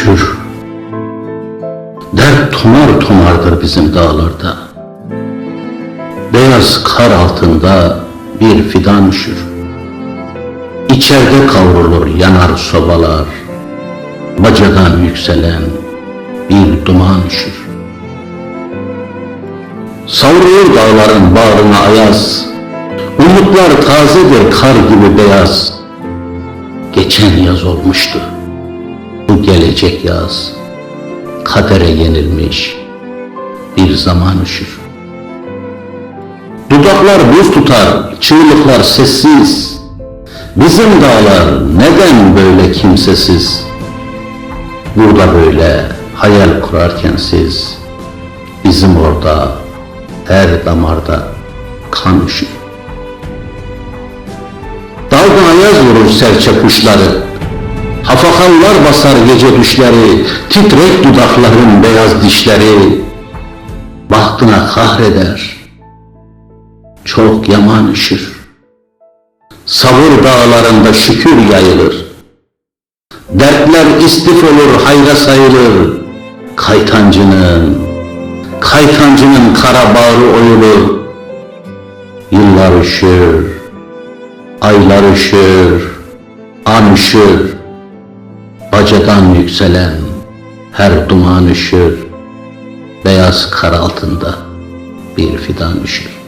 üşür. Dert tomar tomardır bizim dağlarda. Beyaz kar altında bir fidan üşür. İçeride kavrulur yanar sobalar. Bacadan yükselen bir duman üşür. Savrulur dağların bağrına ayaz. Umutlar tazedir kar gibi beyaz. Geçen yaz olmuştu. Gelecek yaz. Kadere yenilmiş. Bir zaman üşür. Dudaklar buz tutar, çığlıklar sessiz. Bizim dağlar neden böyle kimsesiz? Burada böyle hayal kurarken siz, bizim orada her damarda kan üşür. Dalga ayaz vurur serçe kuşları, hafakallar basar gece düşleri, titrek dudakların beyaz dişleri, bahtına kahreder, çok yaman üşür. Savur dağlarında şükür yayılır, dertler istif olur hayra sayılır, kaytancının, kaytancının kara bağrı oyulur, yıllar üşür, aylar üşür, an üşür, yükselen her duman üşür, beyaz kar altında bir fidan üşür.